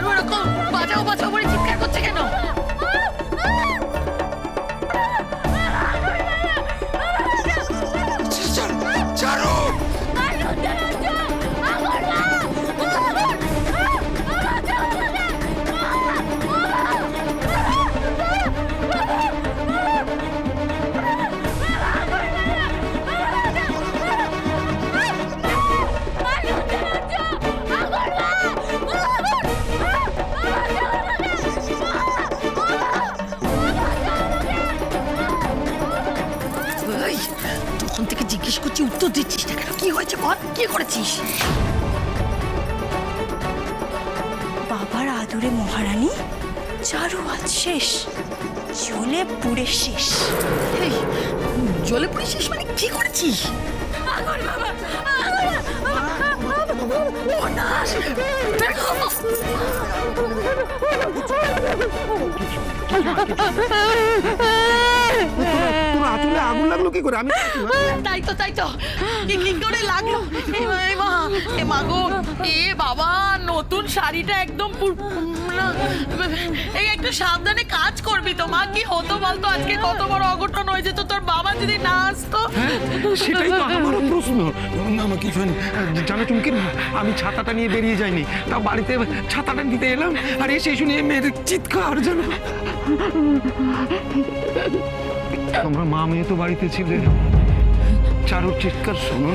मारो रखो बचाओ बचाओ করেছিস? বাবার আদরে মহারানী? চারু আজ শেষ। চলে পুড়ে শেষ। এই জলে পড়েছিস মানে কি করেছিস? ও না, বের আঁচলে আগুন লাগল কি করে? আমি তাই তো তাই তো। কি কি করে লাগল? এ মা, এ মা গো এ বাবা নতুন শাড়িটা একদম না, এই একটু সাবধানে কাজ করবি তো মা। কি হতো বলতো? আজকে কত বড় অঘটন হয়ে যেত তোর বাবা যদি না আসতো? সেটাই তো আমারও প্রশ্ন। কি শোন জানো তুমি কি? আমি ছাতাটা নিয়ে বেরিয়ে যাইনি। তা বাড়িতে ছাতাটা নিতে এলাম আর এসে শুনে মেয়ের চিৎকার জানো তোমরা মা মেয়ে তো বাড়িতে ছিলে। চারুর চিৎকার শোনো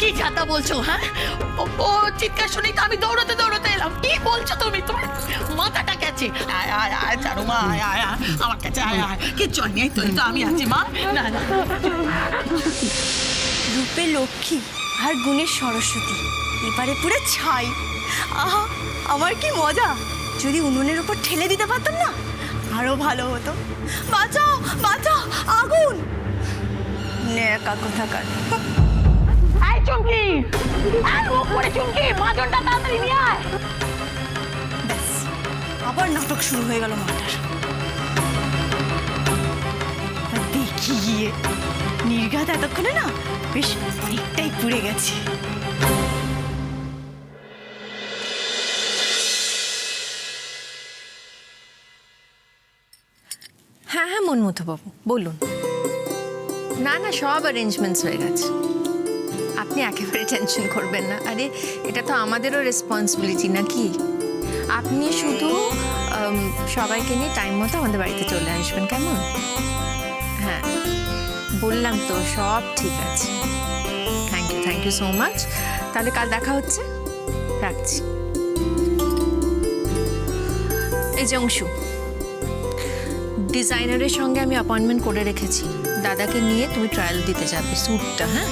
কি যাতা বলছো হ্যাঁ? ও চিৎকার শুনি তো আমি দৌড়াতে দৌড়াতে এলাম। কি বলছো তুমি? তোমার মাথাটা গেছে। আয় আয় আয় চারু মা আয় আয় আয় আমার কাছে আয় আয়। কিচ্ছু নেই তো এই তো আমি আছি মা। না না। রূপে লক্ষ্মী আর গুণের সরস্বতী। এবারে পুরো ছাই। আহা আমার কি মজা? যদি উনুনের উপর ঠেলে দিতে পারতাম না আরও ভালো হতো। বাঁচাও বাঁচাও আগুন! নেকা কোথাকার। আয় চুমকি! আয় মুখ করে চুমকি মাজনটা তাড়াতাড়ি নিয়ে আয়! ব্যাস আবার নাটক শুরু হয়ে গেল মাটার দেখি গিয়ে নির্ঘাত এতক্ষণে না বেশ অনেকটাই পুড়ে গেছে। হ্যাঁ মনমথবাবু বলুন। না না, সব অ্যারেঞ্জমেন্টস হয়ে গেছে। আপনি একেবারে টেনশন করবেন না। আরে, এটা তো আমাদেরও রেসপন্সিবিলিটি নাকি? আপনি শুধু সবাইকে নিয়ে টাইম মতো আমাদের বাড়িতে চলে আসবেন, কেমন? হ্যাঁ বললাম তো, সব ঠিক আছে। Thank you thank you so much তাহলে কাল দেখা হচ্ছে। রাখছি। এই যে অংশু। ডিজাইনারের সঙ্গে আমি অ্যাপয়েন্টমেন্ট করে রেখেছি। দাদাকে নিয়ে তুমি ট্রায়াল দিতে যাবে স্যুটটা হ্যাঁ?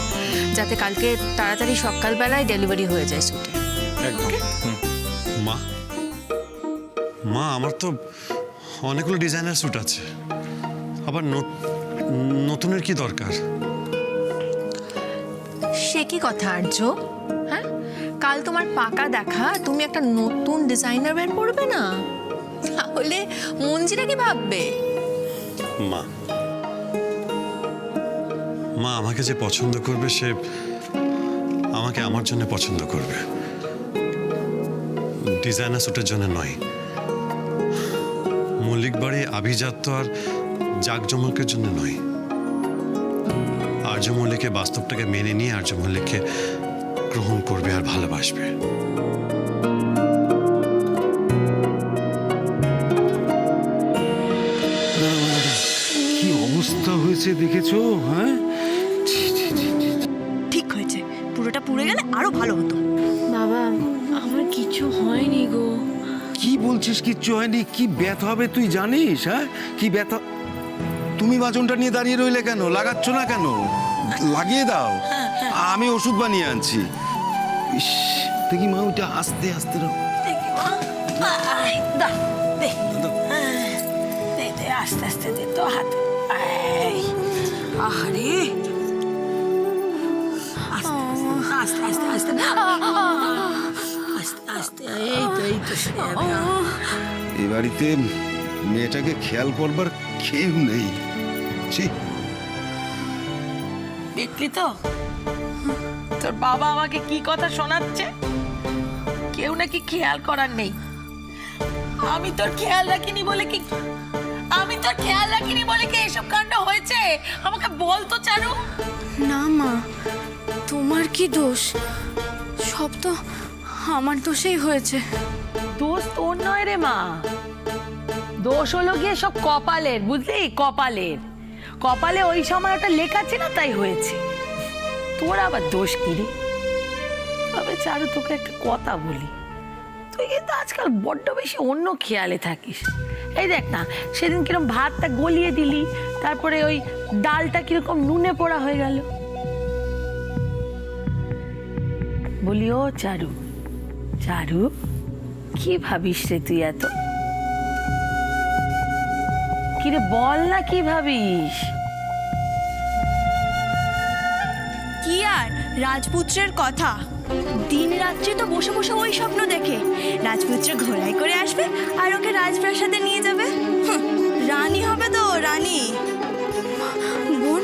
যাতে কালকে তাড়াতাড়ি সকালবেলায় ডেলিভারি হয়ে যায় একদম। মা। মা আমার তো অনেকগুলো ডিজাইনার স্যুট আছে। আবার নতুনের কি দরকার? সে কি কথা আর্য? হ্যাঁ? কাল তোমার পাকা দেখা তুমি একটা নতুন ডিজাইনার বের করবে না? তাহলে মঞ্জিরা কি ভাববে? মা। মা আমাকে যে পছন্দ করবে, সে আমাকে আমার জন্য পছন্দ করবে। ডিজাইনার স্যুটের জন্য নয়। মল্লিক বাড়ি আভিজাত তো আর জাকজমকের জন্য নয়। আর্য মল্লিকে বাস্তবটাকে মেনে নিয়ে আর্য মল্লিককে গ্রহণ করবে আর ভালোবাসবে। হয়েছে দেখেছ? হ্যাঁ। ঠিক হয়েছে। পুরোটা পুড়ে গেলে আরও ভালো হতো। বাবা আমার কিছু হয়নি গো। কি বলছিস? কিচ্ছু হয়নি? কি ব্যথা হবে তুই জানিস হ্যাঁ? কি ব্যথা? তুমি বাজনটা নিয়ে দাঁড়িয়ে রইলে কেন? লাগাচ্ছ না কেন? লাগিয়ে দাও। আমি ওষুধ বানিয়ে আনছি। ইস দেখি মা ওইটা আস্তে আস্তে দে। আস্তে আস্তে দে তো হাত। আরে আস্তে আস্তে আস্তে আস্তে আস্তে। এই তো এই তো যাবে। বাড়িতে মেয়েটাকে খেয়াল করবার কেউ নেই। দেখলি তো? তোর বাবা আমাকে কি কথা শোনাচ্ছে? কেউ নাকি খেয়াল করার নেই। আমি তোর খেয়াল রাখিনি বলে কি তোর খেয়াল রাখিনি বলে কি এসব কাণ্ড হয়েছে? আমাকে বল তো চারু। না মা তোমার কি দোষ? সব তো আমার দোষেই হয়েছে। দোষ তোর নয় রে মা। দোষ হলো গিয়ে সব কপালের বুঝলি? কপালের। কপালে ওই সময় ওটা লেখা ছিল তাই হয়েছে। তোর আবার দোষ কি রে? তবে চারু তোকে একটা কথা বলি। তুই কিন্তু আজকাল বড্ড বেশি অন্য খেয়ালে থাকিস। এই দেখ না, সেদিন কীরকম ভাতটা গলিয়ে দিলি, তারপরে ওই ডালটা কীরকম নুনে পোড়া হয়ে গেল। বলি, ও চারু চারু, কি ভাবিস রে তুই এত? কিরে, বল না কি ভাবিস? রাজপুত্রের কথা। দিন রাত্রি তো বসে বসে ওই স্বপ্ন দেখে। রাজপুত্র ঘোড়ায় করে আসবে আর ওকে রাজপ্রাসাদে নিয়ে যাবে। রানী হবে তো, রানী। বোন,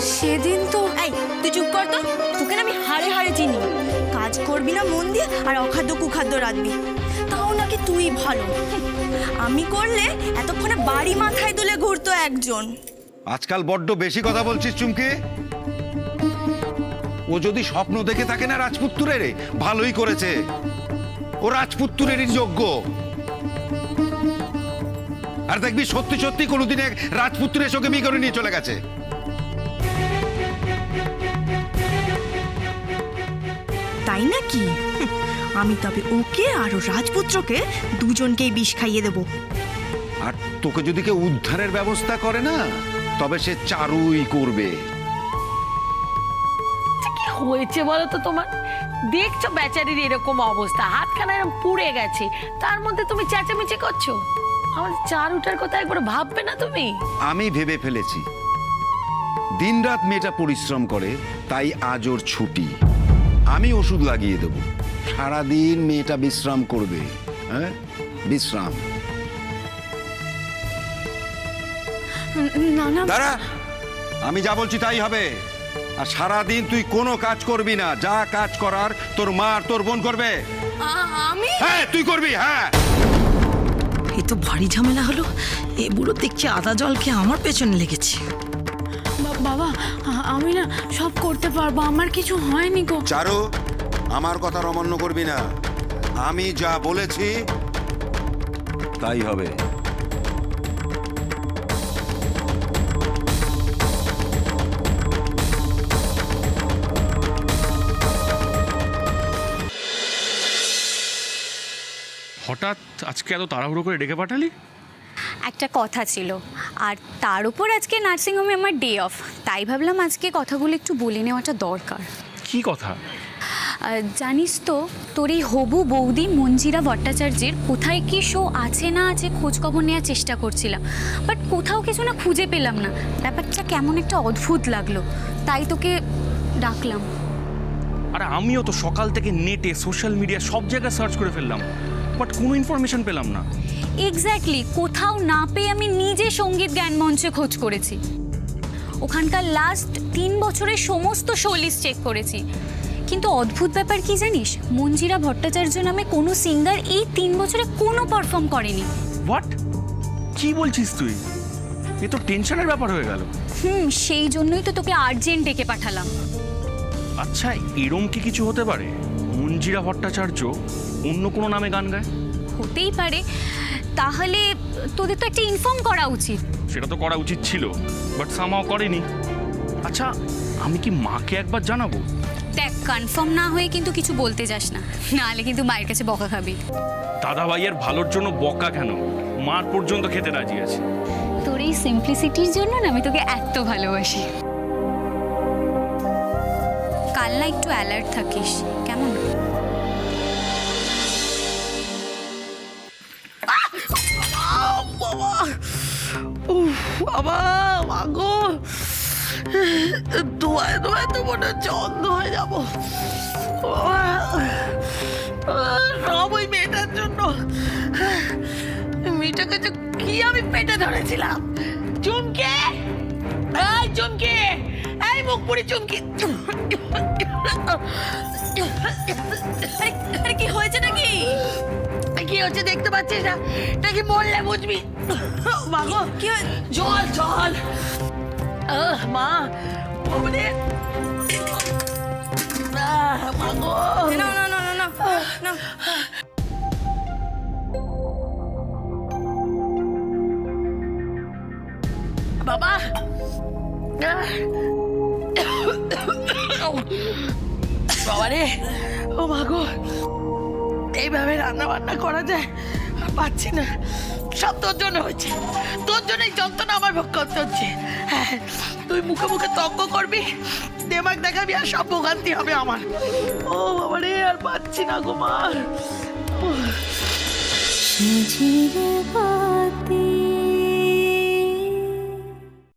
সেদিন তো এই, তুই চুপ কর তো। তোকে না আমি হাড়ে হাড়ে চিনি। কাজ করবি না মন দিয়ে আর অখাদ্য কুখাদ্য রাখবি তাও নাকি তুই ভালো। আমি করলে এতক্ষণে বাড়ি মাথায় তুলে ঘুরতো একজন। আজকাল বড্ড বেশি কথা বলছিস, চুমকি। ও যদি স্বপ্ন দেখে থাকে না রাজপুত্রের ভালোই করেছে। ও রাজপুত্রেরই যোগ্য। আর দেখবি সত্যি সত্যি কোনোদিন এক রাজপুত্রের সঙ্গে বিয়ে করে নিয়ে চলে গেছে। তাই নাকি? আমি তবে ওকে আর রাজপুত্রকে দুজনকেই বিষ খাইয়ে দেবো। আর তোকে যদি কেউ উদ্ধারের ব্যবস্থা করে না তবে সে চারুই করবে। হয়েছে বলো তো তোমার? দেখছ বেচারির এরকম অবস্থা হাতখানা এরকম পুড়ে গেছে তার মধ্যে তুমি চেঁচামেচি করছ? আমার চারুটার কথা একবার ভাববে না তুমি? আমি ভেবে ফেলেছি। দিনরাত মেয়েটা পরিশ্রম করে তাই আজ ওর ছুটি। আমি ওষুধ লাগিয়ে দেব। সারাদিন মেয়েটা বিশ্রাম করবে হ্যাঁ? বিশ্রাম। না না। দাঁড়া! আমি যা বলছি তাই হবে। আর সারাদিন তুই কোনো কাজ করবি না। যা কাজ করার তোর মা আর তোর বোন করবে। আমি? হ্যাঁ তুই করবি হ্যাঁ। এ তো ভারী ঝামেলা হলো। এ বুড়ো দেখছি আদা জল খেয়ে আমার পেছনে লেগেছে। বা- বাবা আমি না সব করতে পারব আমার কিছু হয়নি গো। চারু আমার কথা অমান্য করবি না। আমি যা বলেছি তাই হবে। হঠাৎ আজকে এত তাড়াহুড়ো করে ডেকে পাঠালি? একটা কথা ছিল আর তার উপর আজকে নার্সিংহোমে আমার ডে অফ তাই ভাবলাম আজকে কথাগুলো একটু বলে নেওয়াটা দরকার। কি কথা? জানিস তো তোর এই হবু বৌদি মঞ্জিরা ভট্টাচার্যের কোথায় কি শো আছে না আছে খোঁজ খবর নেওয়ার চেষ্টা করছিলাম বাট কোথাও কিছু না খুঁজে পেলাম না। ব্যাপারটা কেমন একটা অদ্ভুত লাগল তাই তোকে ডাকলাম। আর আমিও তো সকাল থেকে নেটে সোশ্যাল মিডিয়া সব জায়গায় সার্চ করে ফেললাম। বাট কোনো ইনফরমেশন পেলাম না। এক্স্যাক্টলি কোথাও না পেয়ে আমি নিজে সংগীত জ্ঞান মঞ্চে খোঁজ করেছি। ওখানকার লাস্ট তিন বছরের সমস্ত শো লিস্ট চেক করেছি। কিন্তু অদ্ভুত ব্যাপার কি জানিস? মঞ্জিরা ভট্টাচার্য নামে কোনো সিঙ্গার এই তিন বছরে কোনো পারফর্ম করেনি। হোয়াট কি বলছিস তুই? এ তো টেনশনের ব্যাপার হয়ে গেল। হুম সেই জন্যই তো তোকে আর্জেন্ট ডেকে পাঠালাম। আচ্ছা এরম কি কিছু হতে পারে? মঞ্জিরা ভট্টাচার্য অন্য কোনো নামে গান গায়? হতেই পারে। তাহলে তোদের তো একটা ইনফর্ম করা উচিত। সেটা তো করা উচিত ছিল বাট সামাও করেনি। আচ্ছা আমি কি মাকে একবার জানাব? দেখ কনফার্ম না হয়ে কিন্তু কিছু বলতে যাস না। নাহলে কিন্তু মায়ের কাছে বকা খাবি। দাদা ভাইয়ের ভালোর জন্য বকা কেন? মার পর্যন্ত খেতে রাজি আছে। তোর এই সিম্পলিসিটির জন্য না আমি তোকে এত ভালোবাসি। কাল না একটু অ্যালার্ট থাকিস। ধোয়ায় ধোয়ায় তো মনে হচ্ছে অন্ধ হয়ে যাব। সব ওই মেয়েটার জন্য। মেয়েটাকে যে কি আমি পেটে ধরেছিলাম? চুমকে? এই চুমকে! এই মুখ পুরি চুমকি। আরে কি হয়েছে নাকি? কি হচ্ছে দেখতে পাচ্ছিস না? নাকি বললে বুঝবি? মাগো কি জল জল। আহ, মা মাগো না না না না না না বাবা বাবা রে ও মাগো এইভাবে রান্না বান্না করা যায়? পাচ্ছি না। সব তোর জন্য হয়েছে। তোর জন্যই যন্ত্রণা আমার ভোগ করতে হচ্ছে হ্যাঁ তুই মুখে মুখে তর্ক করবি, দেমাক দেখাবি আর সব ভোগান্তি হবে আমার। ও বাবা রে আর পাচ্ছি না গো মার